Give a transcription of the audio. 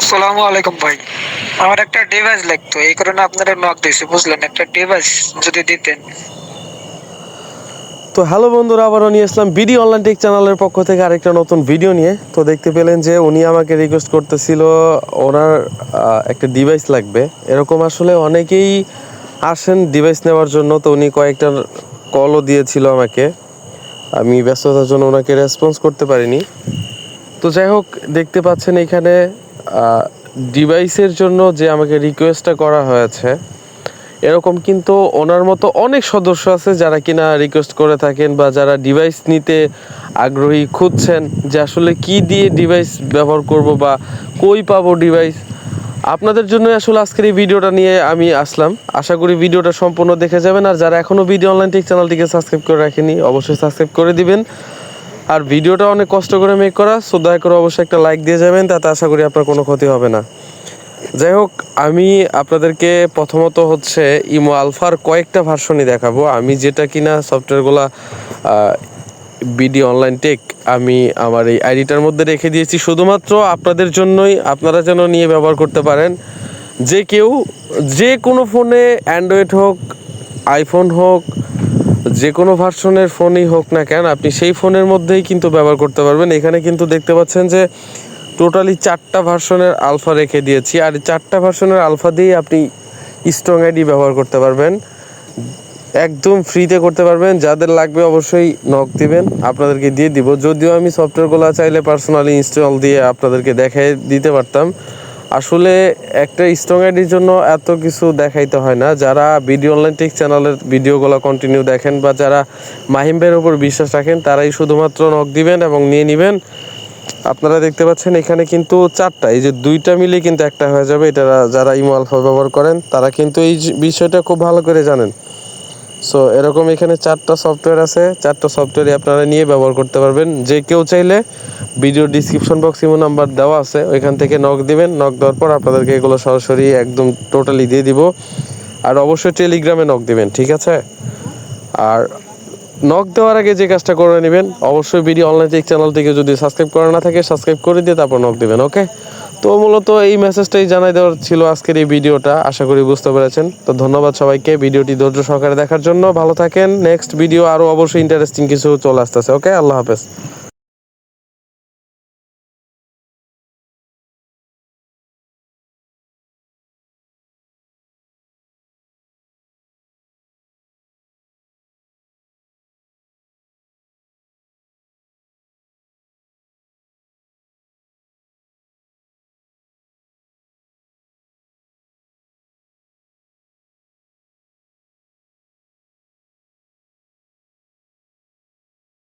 আসসালামু আলাইকুম ভাই। আমার একটা ডিভাইস লাগতো, এই কারণে আপনারা নক দিয়েছি, বুঝলেন? একটা ডিভাইস যদি দিতেন। তো হ্যালো বন্ধুরা, আবারও নিয়ে আসলাম বিডি অনলাইন টেক চ্যানেলের পক্ষ থেকে আরেকটা নতুন ভিডিও নিয়ে। তো দেখতে পেলেন যে উনি আমাকে রিকোয়েস্ট করতেছিল, ওনার একটা ডিভাইস লাগবে। এরকম আসলে অনেকেই আসেন ডিভাইস নেওয়ার জন্য, তো উনি কয়েকটা কলও দিয়েছিল আমাকে। আমি ব্যস্ততার জন্য ওনাকে রেসপন্স করতে পারিনি। তো যাই হোক, দেখতে পাচ্ছেন এখানে ডিভাইসের জন্য যে আমাকে রিকোয়েস্টটা করা হয়েছে, এরকম কিন্তু ওনার মতো অনেক সদস্য আছে যারা কিনা রিকোয়েস্ট করে থাকেন বা যারা ডিভাইস নিতে আগ্রহী খুঁজছেন যে আসলে কি দিয়ে ডিভাইস ব্যবহার করব বা কই পাবো ডিভাইস আপনাদের জন্য আসলে আজকের এই ভিডিওটা নিয়ে আমি আসলাম। আশা করি ভিডিওটা সম্পূর্ণ দেখে যাবেন। আর যারা এখনও ভিডিও অনলাইন টেক চ্যানেলটিকে সাবস্ক্রাইব করে রাখেনি, অবশ্যই সাবস্ক্রাইব করে দিবেন। আর ভিডিওটা অনেক কষ্ট করে মেক করা সো দয়া করে অবশ্যই একটা লাইক দিয়ে যাবেন, তাতে আশা করি আপনার কোনো ক্ষতি হবে না। যাই হোক, আমি আপনাদেরকে প্রথমত হচ্ছে ইমো আলফার কয়েকটা ভার্সনই দেখাবো। আমি যেটা কিনা সফটওয়্যারগুলো বিডি অনলাইন টেক আমি আমার এই আইডিটার মধ্যে রেখে দিয়েছি। শুধুমাত্র আপনাদের জন্যই আপনারা যেন নিয়ে ব্যবহার করতে পারেন। যে কেউ, যে কোনো ফোনে অ্যান্ড্রয়েড হোক আইফোন হোক যে কোনো ভার্সনের ফোনই হোক না কেন, আপনি সেই ফোনের মধ্যেই কিন্তু ব্যবহার করতে পারবেন। এখানে কিন্তু দেখতে পাচ্ছেন যে টোটালি চারটা ভার্সনের আলফা রেখে দিয়েছি। আর চারটা ভার্সনের আলফা দিয়ে আপনি স্ট্রং আইডি ব্যবহার করতে পারবেন। একদম ফ্রিতে করতে পারবেন। যাদের লাগবে অবশ্যই নক দিবেন। আপনাদেরকে দিয়ে দিব। যদিও আমি সফটওয়্যারগুলো চাইলে পার্সোনালি ইনস্টল দিয়ে আপনাদেরকে দেখাই দিতে পারতাম। আসলে একটা স্ট্রং আইডির জন্য এত কিছু দেখাইতে হয় না। যারা ভিডিও অনলাইন টেক চ্যানেলের ভিডিওগুলো কন্টিনিউ দেখেন বা যারা মাহিম ভাইয়ের উপর বিশ্বাস রাখেন, তারাই শুধুমাত্র নখ দিবেন এবং নিয়ে নেবেন। আপনারা দেখতে পাচ্ছেন এখানে কিন্তু চারটা, এই যে দুইটা মিলে কিন্তু একটা হয়ে যাবে। এটা যারা ইমো আলফা ব্যবহার করেন, তারা কিন্তু এই বিষয়টা খুব ভালো করে জানেন। সো এরকম এখানে চারটা সফটওয়্যার আছে। চারটা সফটওয়্যারই আপনারা নিয়ে ব্যবহার করতে পারবেন। যে কেউ চাইলে video description box imo number দেওয়া আছে, ওইখান থেকে নক দিবেন। নক দেওয়ার পর আপনাদেরকে এগুলো সরাসরি একদম টোটালি দিয়ে দিব। আর অবশ্যই টেলিগ্রামে নক দিবেন, ঠিক আছে? আর নক দেওয়ার আগে যে কাজটা করে নেবেন, অবশ্যই ভিডিও অনলাইন চ্যানেল থেকে যদি সাবস্ক্রাইব করা না থাকে সাবস্ক্রাইব করে দিয়ে তারপর নক দিবেন ওকে তো মূলত এই মেসেজটাই জানাই দেওয়ার ছিল আজকের এই ভিডিওটা। আশা করি বুঝতে পেরেছেন। তো ধন্যবাদ সবাইকে ভিডিওটি ধৈর্য সহকারে দেখার জন্য। ভালো থাকেন। নেক্সট ভিডিও আরও অবশ্যই ইন্টারেস্টিং কিছু চলে আসতেছে। ওকে আল্লাহ হাফেজ।